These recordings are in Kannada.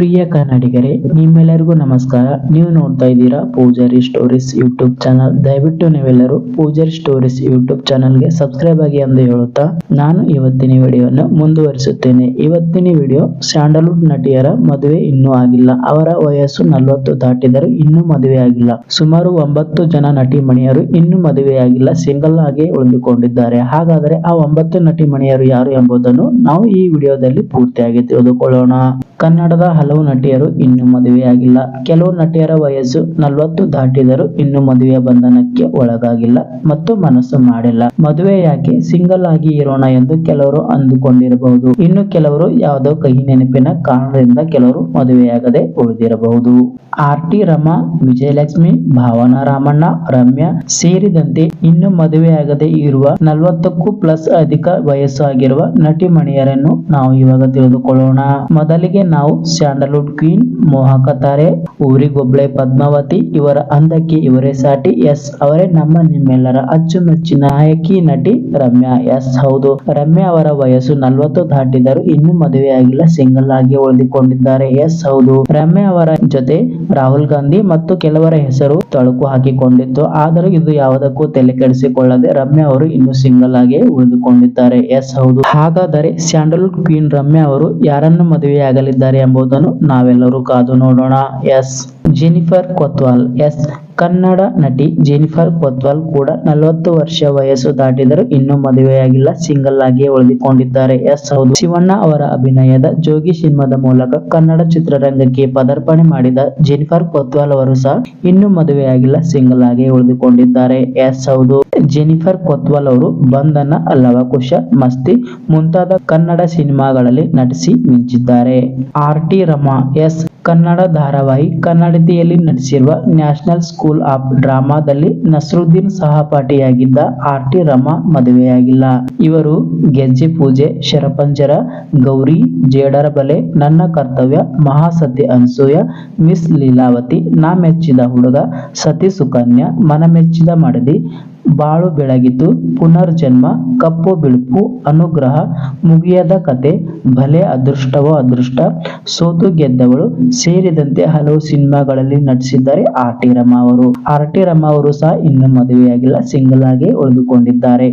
ಪ್ರಿಯ ಕನ್ನಡಿಗರೇ, ನಿಮ್ಮೆಲ್ಲರಿಗೂ ನಮಸ್ಕಾರ. ನೀವು ನೋಡ್ತಾ ಇದ್ದೀರಾ ಪೂಜಾರಿ ಸ್ಟೋರೀಸ್ ಯೂಟ್ಯೂಬ್ ಚಾನಲ್. ದಯವಿಟ್ಟು ನೀವೆಲ್ಲರೂ ಪೂಜಾರಿ ಸ್ಟೋರೀಸ್ ಯೂಟ್ಯೂಬ್ ಚಾನಲ್ಗೆ ಸಬ್ಸ್ಕ್ರೈಬ್ ಆಗಿ ಎಂದು ಹೇಳುತ್ತಾ, ನಾನು ಇವತ್ತಿನ ವಿಡಿಯೋವನ್ನು ಮುಂದುವರಿಸುತ್ತೇನೆ. ಇವತ್ತಿನ ವಿಡಿಯೋ ಸ್ಯಾಂಡಲ್ವುಡ್ ನಟಿಯರ ಮದುವೆ ಇನ್ನೂ ಆಗಿಲ್ಲ. ಅವರ ವಯಸ್ಸು ನಲವತ್ತು ದಾಟಿದರೂ ಇನ್ನೂ ಮದುವೆ ಆಗಿಲ್ಲ. ಸುಮಾರು ಒಂಬತ್ತು ಜನ ನಟಿ ಮಣಿಯರು ಇನ್ನೂ ಮದುವೆಯಾಗಿಲ್ಲ ಸಿಂಗಲ್ ಆಗಿ ಉಳಿದುಕೊಂಡಿದ್ದಾರೆ. ಹಾಗಾದರೆ ಆ ಒಂಬತ್ತು ನಟಿ ಮಣಿಯರು ಯಾರು ಎಂಬುದನ್ನು ನಾವು ಈ ವಿಡಿಯೋದಲ್ಲಿ ಪೂರ್ತಿಯಾಗಿ ತಿಳಿದುಕೊಳ್ಳೋಣ. ಕನ್ನಡದ ಹಲವು ನಟಿಯರು ಇನ್ನೂ ಮದುವೆಯಾಗಿಲ್ಲ ಕೆಲವು ನಟಿಯರ ವಯಸ್ಸು ನಲವತ್ತು ದಾಟಿದರೂ ಇನ್ನು ಮದುವೆಯ ಬಂಧನಕ್ಕೆ ಒಳಗಾಗಿಲ್ಲ ಮತ್ತು ಮನಸ್ಸು ಮಾಡಿಲ್ಲ. ಮದುವೆ ಯಾಕೆ? ಸಿಂಗಲ್ ಆಗಿ ಇರೋಣ ಎಂದು ಕೆಲವರು ಅಂದುಕೊಂಡಿರಬಹುದು. ಇನ್ನು ಕೆಲವರು ಯಾವುದೋ ಕಹಿ ನೆನಪಿನ ಕಾರಣದಿಂದ ಕೆಲವರು ಮದುವೆಯಾಗದೆ ಉಳಿದಿರಬಹುದು. ಆರ್ ಟಿ ರಮಾ, ವಿಜಯಲಕ್ಷ್ಮಿ, ಭಾವನಾ ರಾಮಣ್ಣ, ರಮ್ಯಾ ಸೇರಿದಂತೆ ಇನ್ನು ಮದುವೆಯಾಗದೆ ಇರುವ ನಲವತ್ತಕ್ಕೂ ಪ್ಲಸ್ ಅಧಿಕ ವಯಸ್ಸು ಆಗಿರುವ ನಟಿ ಮಣಿಯರನ್ನು ನಾವು ಇವಾಗ ತಿಳಿದುಕೊಳ್ಳೋಣ. ಮೊದಲಿಗೆ ನಾವು ಸ್ಯಾಂಡಲ್ವುಡ್ ಕ್ವೀನ್ ಮೋಹಕ ತಾರೆ ಊರಿಗೊಬ್ಳೆ ಪದ್ಮಾವತಿ, ಇವರ ಅಂದಕ್ಕೆ ಇವರೇ ಸಾಟಿ. ಎಸ್ ಅವರೇ ನಮ್ಮ ನಿಮ್ಮೆಲ್ಲರ ಅಚ್ಚುಮೆಚ್ಚಿನ ನಾಯಕಿ, ನಟಿ ರಮ್ಯಾ. ಎಸ್ ಹೌದು, ರಮ್ಯಾ ಅವರ ವಯಸ್ಸು ನಲವತ್ತು ದಾಟಿದರೂ ಇನ್ನೂ ಮದುವೆಯಾಗಿಲ್ಲ ಸಿಂಗಲ್ ಆಗಿ ಉಳಿದುಕೊಂಡಿದ್ದಾರೆ. ಎಸ್ ಹೌದು, ರಮ್ಯಾ ಅವರ ಜೊತೆ ರಾಹುಲ್ ಗಾಂಧಿ ಮತ್ತು ಕೆಲವರ ಹೆಸರು ತಳುಕು ಹಾಕಿಕೊಂಡಿತ್ತು. ಆದರೂ ಇದು ಯಾವುದಕ್ಕೂ ತಲೆ ಕೆಡಿಸಿಕೊಳ್ಳದೆ ರಮ್ಯಾ ಅವರು ಇನ್ನು ಸಿಂಗಲ್ ಆಗಿ ಉಳಿದುಕೊಂಡಿದ್ದಾರೆ. ಎಸ್ ಹೌದು, ಹಾಗಾದರೆ ಸ್ಯಾಂಡಲ್ವುಡ್ ಕ್ವೀನ್ ರಮ್ಯಾ ಅವರು ಯಾರನ್ನು ಮದುವೆಯಾಗಲಿದ್ದಾರೆ ಎಂಬುದನ್ನು ನಾವೆಲ್ಲರೂ ಕಾದು ನೋಡೋಣ. Yes. Jennifer Kotwal. Yes. Kannada ನಟಿ ಜೆನಿಫರ್ ಕೊತ್ವಾಲ್ ಕೂಡ ನಲವತ್ತು ವರ್ಷ ವಯಸ್ಸು ದಾಟಿದರೂ ಇನ್ನೂ ಮದುವೆಯಾಗಿಲ್ಲ, ಸಿಂಗಲ್ ಆಗಿಯೇ ಉಳಿದುಕೊಂಡಿದ್ದಾರೆ. ಎಸ್ ಹೌದು. ಶಿವಣ್ಣ ಅವರ ಅಭಿನಯದ ಜೋಗಿ ಸಿನಿಮಾದ ಮೂಲಕ ಕನ್ನಡ ಚಿತ್ರರಂಗಕ್ಕೆ ಪದಾರ್ಪಣೆ ಮಾಡಿದ ಜೆನಿಫರ್ ಕೊತ್ವಾಲ್ ಅವರು ಸಹ ಇನ್ನೂ ಮದುವೆಯಾಗಿಲ್ಲ, ಸಿಂಗಲ್ ಆಗಿಯೇ ಉಳಿದುಕೊಂಡಿದ್ದಾರೆ. ಎಸ್ ಹೌದು. ಜೆನಿಫರ್ ಕೊತ್ವಾಲ್ ಅವರು ಬಂಧನ, ಲವಕುಶ, ಮಸ್ತಿ ಮುಂತಾದ ಕನ್ನಡ ಸಿನಿಮಾಗಳಲ್ಲಿ ನಟಿಸಿ ಮಿಂಚಿದ್ದಾರೆ. R T Rama, yes Kannada ಧಾರಾವಾಹಿ ಕನ್ನಡತಿಯಲ್ಲಿ ನಟಿಸಿರುವ ನ್ಯಾಷನಲ್ ಸ್ಕೂಲ್ ಆಫ್ ಡ್ರಾಮಾದಲ್ಲಿ ನಸರುದ್ದೀನ್ ಸಹಪಾಠಿಯಾಗಿದ್ದ ಆರ್ ಟಿ ರಮಾ ಮದುವೆಯಾಗಿಲ್ಲ. ಇವರು ಗೆಜ್ಜೆ ಪೂಜೆ, ಶರಪಂಜರ, ಗೌರಿ, ಜೇಡರ ಬಲೆ, ನನ್ನ ಕರ್ತವ್ಯ, ಮಹಾಸತಿ ಅನಸೂಯ, ಮಿಸ್ ಲೀಲಾವತಿ, ನಾ ಮೆಚ್ಚಿದ ಹುಡುಗ, ಸತಿ ಸುಕನ್ಯಾ ಮನಮೆಚ್ಚಿದ ಮಡದಿ ಬಾಳು ಬೆಳಗಿತು ಪುನರ್ಜನ್ಮ, ಕಪ್ಪು ಬಿಳುಪು, ಅನುಗ್ರಹ, ಮುಗಿಯದ ಕತೆ, ಭಲೆ ಅದೃಷ್ಟವೋ ಅದೃಷ್ಟ, ಸೋತು ಗೆದ್ದವಳು ಸೇರಿದಂತೆ ಹಲವು ಸಿನಿಮಾಗಳಲ್ಲಿ ನಟಿಸಿದ್ದಾರೆ ಆರ್ ಟಿ ರಮ ಅವರು. ಆರ್ ಟಿ ರಮ ಅವರು ಸಹ ಇನ್ನು ಮದುವೆಯಾಗಿಲ್ಲ, ಸಿಂಗಲ್ ಆಗಿ ಉಳಿದುಕೊಂಡಿದ್ದಾರೆ.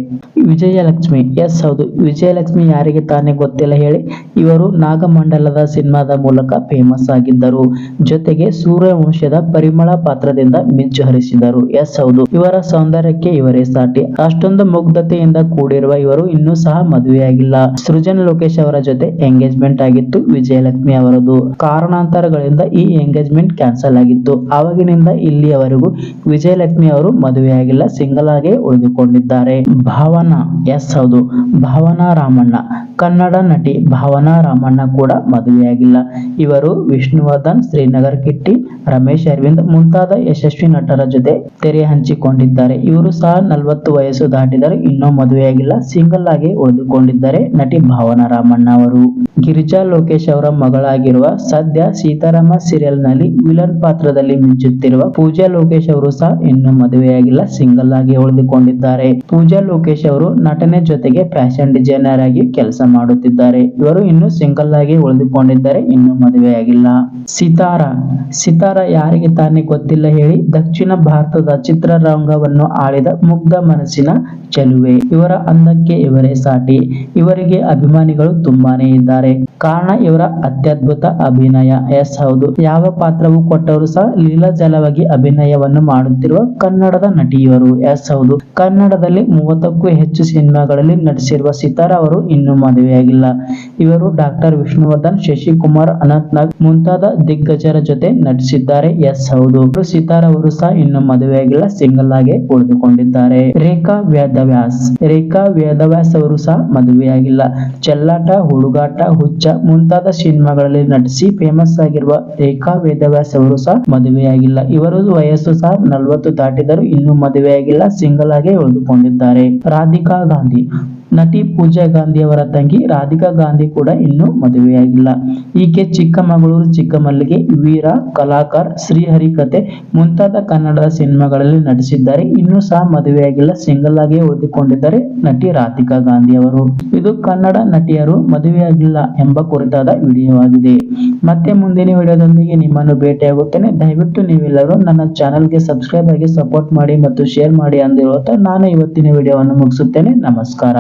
ವಿಜಯಲಕ್ಷ್ಮಿ, ಎಸ್ ಹೌದು, ವಿಜಯಲಕ್ಷ್ಮಿ ಯಾರಿಗೆ ತಾನೇ ಗೊತ್ತಿಲ್ಲ ಹೇಳಿ, ಇವರು ನಾಗಮಂಡಲದ ಸಿನಿಮಾದ ಮೂಲಕ ಫೇಮಸ್ ಆಗಿದ್ದರು. ಜೊತೆಗೆ ಸೂರ್ಯವಂಶದ ಪರಿಮಳ ಪಾತ್ರದಿಂದ ಮಿಂಚು ಹರಿಸಿದರು, ಎಸ್ ಹೌದು. ಇವರ ಸೌಂದರ್ಯಕ್ಕೆ ಇವರೇ ಸಾಟಿ. ಅಷ್ಟೊಂದು ಮುಗ್ಧತೆಯಿಂದ ಕೂಡಿರುವ ಇವರು ಇನ್ನೂ ಸಹ ಮದುವೆಯಾಗಿಲ್ಲ. ಸೃಜನ್ ಲೋಕೇಶ್ ಅವರ ಜೊತೆ ಎಂಗೇಜ್ಮೆಂಟ್ ಆಗಿತ್ತು, ವಿಜಯಲಕ್ಷ್ಮಿ ಅವರದು. ಕಾರಣಾಂತರಗಳಿಂದ ಈ ಎಂಗೇಜ್ಮೆಂಟ್ ಕ್ಯಾನ್ಸಲ್ ಆಗಿತ್ತು. ಆವಾಗಿನಿಂದ ಇಲ್ಲಿಯವರೆಗೂ ವಿಜಯಲಕ್ಷ್ಮಿ ಅವರು ಮದುವೆಯಾಗಿಲ್ಲ, ಸಿಂಗಲ್ ಆಗಿ ಉಳಿದುಕೊಂಡಿದ್ದಾರೆ. ಭಾವನಾ, ಎಸ್ ಹೌದು. ಭಾವನಾ ರಾಮಣ್ಣ. ಕನ್ನಡ ನಟಿ ಭಾವನಾ ರಾಮಣ್ಣ ಕೂಡ ಮದುವೆಯಾಗಿಲ್ಲ. ಇವರು ವಿಷ್ಣುವರ್ಧನ್, ಶ್ರೀನಗರ್ ಕಿಟ್ಟಿ, ರಮೇಶ್ ಅರವಿಂದ್ ಮುಂತಾದ ಯಶಸ್ವಿ ನಟರ ಜೊತೆ ತೆರೆ ಹಂಚಿಕೊಂಡಿದ್ದಾರೆ. ಇವರು ಸಹ ನಲವತ್ತು ವಯಸ್ಸು ದಾಟಿದರೂ ಇನ್ನೂ ಮದುವೆಯಾಗಿಲ್ಲ, ಸಿಂಗಲ್ ಆಗಿ ಉಳಿದುಕೊಂಡಿದ್ದಾರೆ ನಟಿ ಭಾವನಾ ರಾಮಣ್ಣ ಅವರು ಗಿರಿಜಾ ಲೋಕೇಶ್ ಅವರ ಮಗಳಾಗಿರುವ ಸದ್ಯ ಸೀತಾರಾಮ ಸೀರಿಯಲ್ನಲ್ಲಿ ವಿಲನ್ ಪಾತ್ರದಲ್ಲಿ ಮಿಂಚುತ್ತಿರುವ ಪೂಜಾ ಲೋಕೇಶ್ ಅವರು ಸಹ ಇನ್ನೂ ಮದುವೆಯಾಗಿಲ್ಲ, ಸಿಂಗಲ್ ಆಗಿ ಉಳಿದುಕೊಂಡಿದ್ದಾರೆ. ಪೂಜಾ ಲೋಕೇಶ್ ಅವರು ನಟನೆ ಜೊತೆಗೆ ಫ್ಯಾಷನ್ ಡಿಸೈನರ್ ಆಗಿ ಕೆಲಸ ಮಾಡುತ್ತಿದ್ದಾರೆ. ಇವರು ಇನ್ನು ಸಿಂಗಲ್ ಆಗಿ ಉಳಿದುಕೊಂಡಿದ್ದಾರೆ ಇನ್ನು ಮದುವೆಯಾಗಿಲ್ಲ. ಸಿತಾರ ಸಿತಾರ ಯಾರಿಗೆ ತಾನೇ ಗೊತ್ತಿಲ್ಲ ಹೇಳಿ, ದಕ್ಷಿಣ ಭಾರತದ ಚಿತ್ರರಂಗವನ್ನು ಆಳಿದ ಮುಗ್ಧ ಮನಸ್ಸಿನ ಚೆಲುವೆ. ಇವರ ಅಂದಕ್ಕೆ ಇವರೇ ಸಾಟಿ. ಇವರಿಗೆ ಅಭಿಮಾನಿಗಳು ತುಂಬಾನೇ ಇದ್ದಾರೆ. ಕಾರಣ ಇವರ ಅತ್ಯದ್ಭುತ ಅಭಿನಯ. ಎಸ್, ಹೌದು. ಯಾವ ಪಾತ್ರವೂ ಕೊಟ್ಟವರು ಸಹ ಲೀಲಾಜಲವಾಗಿ ಅಭಿನಯವನ್ನು ಮಾಡುತ್ತಿರುವ ಕನ್ನಡದ ನಟಿಯವರು. ಎಸ್, ಹೌದು. ಕನ್ನಡದಲ್ಲಿ ಮೂವತ್ತಕ್ಕೂ ಹೆಚ್ಚು ಸಿನಿಮಾಗಳಲ್ಲಿ ನಟಿಸಿರುವ ಸಿತಾರ ಅವರು ಇನ್ನೂ ಮದುವೆಯಾಗಿಲ್ಲ. ಇವರು ಡಾಕ್ಟರ್ ವಿಷ್ಣುವರ್ಧನ್, ಶಶಿಕುಮಾರ್ ಅನಂತ್ ನಾಗ್ ಮುಂತಾದ ದಿಗ್ಗಜರ ಜೊತೆ ನಟಿಸಿದ್ದಾರೆ. ಎಸ್, ಹೌದು. ಸಿತಾರ ಅವರು ಸಹ ಇನ್ನೂ ಮದುವೆಯಾಗಿಲ್ಲ. ಸಿಂಗಲ್ ಆಗಿ ಉಳಿದುಕೊಂಡಿದ್ದಾರೆ. ರೇಖಾ ವೇದವ್ಯಾಸ್. ರೇಖಾ ವೇದವ್ಯಾಸ್ ಅವರು ಸಹ ಮದುವೆಯಾಗಿಲ್ಲ. ಚೆಲ್ಲಾಟ, ಹುಡುಗಾಟ, ಹುಚ್ಚ ಮುಂತಾದ ಸಿನಿಮಾಗಳಲ್ಲಿ ನಟಿಸಿ ಫೇಮಸ್ ಆಗಿರುವ ರೇಖಾ ವೇದವ್ಯಾಸ್ ಅವರು ಸಹ ಮದುವೆಯಾಗಿಲ್ಲ. ಇವರು ವಯಸ್ಸು ಸಹ ನಲವತ್ತು ದಾಟಿದರೂ ಇನ್ನೂ ಮದುವೆಯಾಗಿಲ್ಲ, ಸಿಂಗಲ್ ಆಗಿ ಉಳಿದುಕೊಂಡಿದ್ದಾರೆ. ರಾಧಿಕಾ ಗಾಂಧಿ. ನಟಿ ಪೂಜಾ ಗಾಂಧಿ ಅವರ ತಂಗಿ ರಾಧಿಕಾ ಗಾಂಧಿ ಕೂಡ ಇನ್ನೂ ಮದುವೆಯಾಗಿಲ್ಲ. ಈಕೆ ಚಿಕ್ಕಮಗಳೂರು, ಚಿಕ್ಕಮಲ್ಲಿಗೆ ವೀರ, ಕಲಾಕಾರ್, ಶ್ರೀಹರಿ ಕತೆ ಮುಂತಾದ ಕನ್ನಡದ ಸಿನಿಮಾಗಳಲ್ಲಿ ನಟಿಸಿದ್ದಾರೆ. ಇನ್ನೂ ಸಹ ಮದುವೆಯಾಗಿಲ್ಲ. ಸಿಂಗಲ್ ಆಗಿ ಉಳಿದುಕೊಂಡಿದ್ದಾರೆ ನಟಿ ರಾಧಿಕಾ ಗಾಂಧಿ ಅವರು ಇದು ಕನ್ನಡ ನಟಿಯರು ಮದುವೆಯಾಗಿಲ್ಲ ಎಂಬ ಕುರಿತಾದ ವಿಡಿಯೋ ಆಗಿದೆ ಮತ್ತೆ ಮುಂದಿನ ವಿಡಿಯೋದೊಂದಿಗೆ ನಿಮ್ಮನ್ನು ಭೇಟಿಯಾಗುತ್ತೇನೆ. ದಯವಿಟ್ಟು ನೀವೆಲ್ಲರೂ ನನ್ನ ಚಾನಲ್ಗೆ ಸಬ್ಸ್ಕ್ರೈಬ್ ಆಗಿ ಸಪೋರ್ಟ್ ಮಾಡಿ ಮತ್ತು ಶೇರ್ ಮಾಡಿ ಅಂದಿರುವ ನಾನು ಇವತ್ತಿನ ವಿಡಿಯೋವನ್ನು ಮುಗಿಸುತ್ತೇನೆ. ನಮಸ್ಕಾರ.